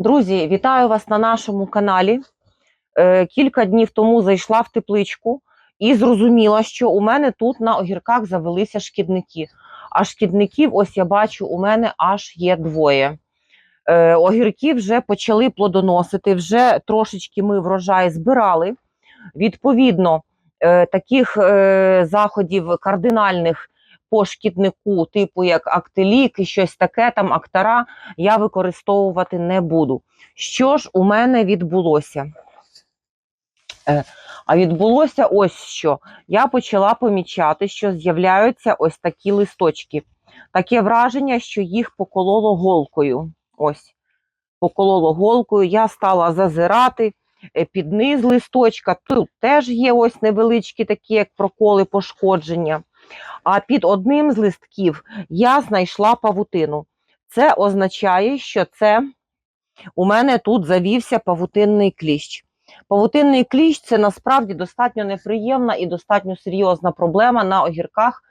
Друзі, вітаю вас на нашому каналі. Е, Кілька днів тому зайшла в тепличку і зрозуміла, що у мене тут на огірках завелися шкідники. А шкідників, ось я бачу, у мене аж є двоє. Е, Огірки вже почали плодоносити, вже трошечки ми врожай збирали. Відповідно, е, таких заходів кардинальних по шкіднику, типу як актелік і щось таке, там актара, я використовувати не буду. Що ж у мене відбулося? Е, А відбулося ось що. Я почала помічати, що з'являються ось такі листочки. Таке враження, що їх покололо голкою. Ось, покололо голкою. Я стала зазирати е, під низ листочка. Тут теж є ось невеличкі такі, як проколи пошкодження. А під одним з листків я знайшла павутину. Це означає, що це у мене тут завівся павутинний кліщ. Павутинний кліщ це насправді достатньо неприємна і достатньо серйозна проблема на огірках,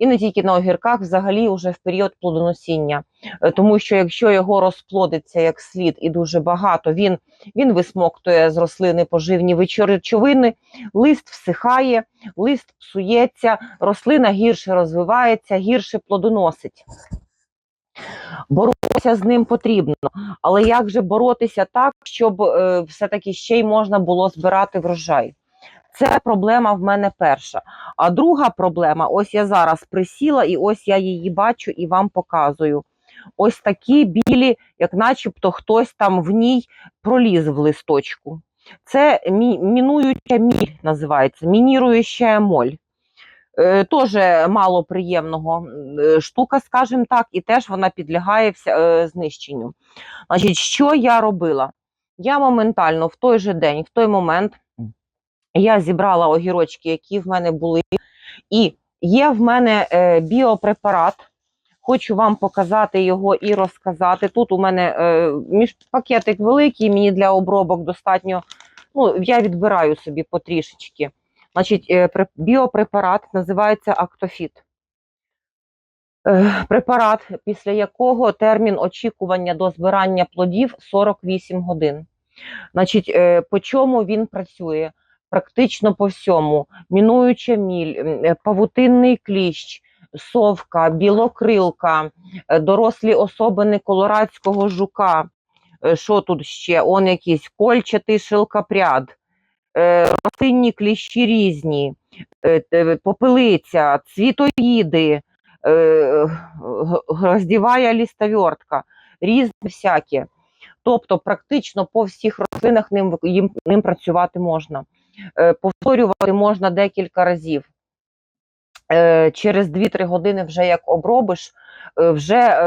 і не тільки на огірках, взагалі вже в період плодоносіння. Е, Тому що якщо його розплодиться як слід і дуже багато, він, він висмоктує з рослини поживні речовини, лист всихає, лист псується, рослина гірше розвивається, гірше плодоносить. Боротися з ним потрібно, але як же боротися так, щоб е, все-таки ще й можна було збирати врожай? Це проблема в мене перша. А друга проблема: ось я зараз присіла, і ось я її бачу і вам показую. Ось такі білі, як начебто хтось там в ній проліз в листочку. Це мі- мінуюча міль називається, мініруюча моль. Е, Теж мало приємного е, штука, скажімо так, і теж вона підлягає е, знищенню. Значить, що я робила? Я моментально в той же день, в той момент, я зібрала огірочки, які в мене були, і є в мене е, біопрепарат. Хочу вам показати його і розказати. Тут у мене е, між пакетик великий, мені для обробок достатньо. Ну, я відбираю собі потрішечки. Значить, е, біопрепарат називається Актофіт. Препарат, після якого термін очікування до збирання плодів 48 годин. Значить, по чому він працює? Практично по всьому. Мінуюча міль, е, павутинний кліщ, совка, білокрилка, е, дорослі особини колорадського жука. Е, Що тут ще? Он якийсь кольчатий шилкопряд, рослинні кліщі різні, попелиця, цвітоїди, гроздівая лістовертка, різне всяке. Тобто, практично по всіх рослинах ним, їм, ним працювати можна. Е, повторювати можна декілька разів. Е, через 2-3 години, вже як обробиш, е, вже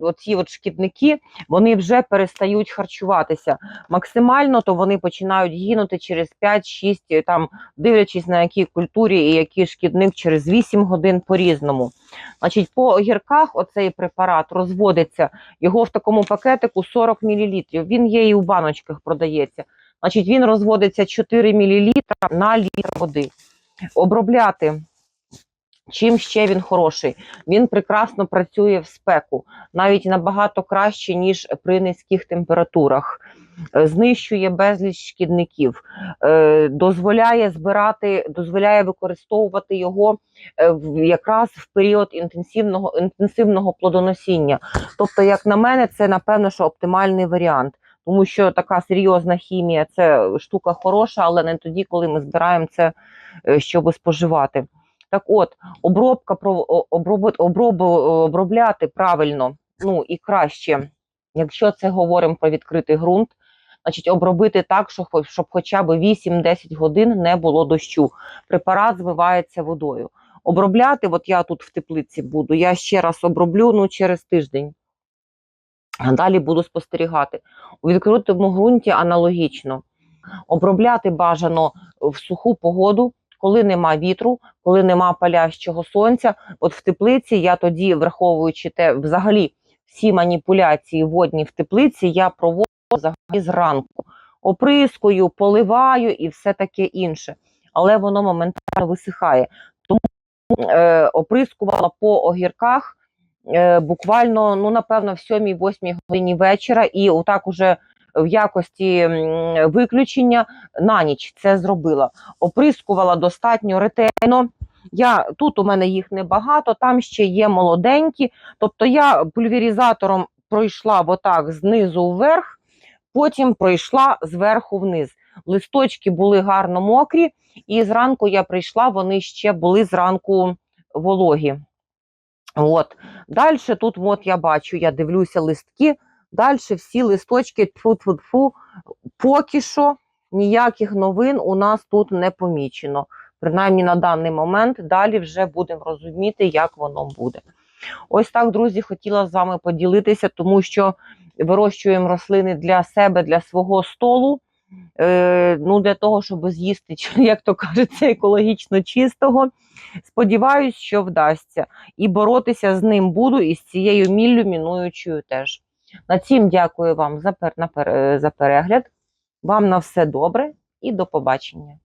оці от шкідники вони вже перестають харчуватися. Максимально то вони починають гинути через 5-6, е, там, дивлячись на якій культурі і який шкідник через 8 годин по-різному. Значить, по огірках оцей препарат розводиться, його в такому пакетику 40 мл. Він є і у баночках продається. Значить, він розводиться 4 мл на літр води. Обробляти. Чим ще він хороший? Він прекрасно працює в спеку, навіть набагато краще, ніж при низьких температурах. Е, Знищує безліч шкідників, е, дозволяє збирати, дозволяє використовувати його е, якраз в період інтенсивного, інтенсивного плодоносіння. Тобто, як на мене, це напевно, що оптимальний варіант. Тому що така серйозна хімія це штука хороша, але не тоді, коли ми збираємо це, е, щоб споживати. Так от, обробка обробляти правильно, ну і краще, якщо це говоримо про відкритий ґрунт, значить обробити так, щоб, щоб хоча б 8-10 годин не було дощу. Препарат змивається водою. Обробляти, от я тут в теплиці буду, я ще раз оброблю ну, через тиждень. Далі буду спостерігати. У відкритому ґрунті аналогічно. Обробляти бажано в суху погоду, коли нема вітру, коли нема палящого сонця. От в теплиці я тоді, враховуючи те, взагалі всі маніпуляції водні в теплиці, я проводжу взагалі зранку. Оприскую, поливаю і все таке інше. Але воно моментально висихає. Тому е, оприскувала по огірках буквально, ну, напевно, в 7-8 годині вечора, і отак уже в якості виключення на ніч це зробила. Оприскувала достатньо ретельно. Я, тут у мене їх небагато, там ще є молоденькі. Тобто я пульверізатором пройшла отак знизу вверх, потім пройшла зверху вниз. Листочки були гарно мокрі, і зранку я прийшла, вони ще були зранку вологі. От. Далі тут, от я бачу, я дивлюся листки. Далі всі листочки тфу-тфу-тфу, поки що ніяких новин у нас тут не помічено. Принаймні на даний момент далі вже будемо розуміти, як воно буде. Ось так, друзі, хотіла з вами поділитися, тому що вирощуємо рослини для себе, для свого столу. Е, ну, для того, щоб з'їсти, як то кажеться, екологічно чистого. Сподіваюсь, що вдасться. І боротися з ним буду, і з цією міллю мінуючою теж. На цім дякую вам за, пер, е, за перегляд. Вам на все добре і до побачення.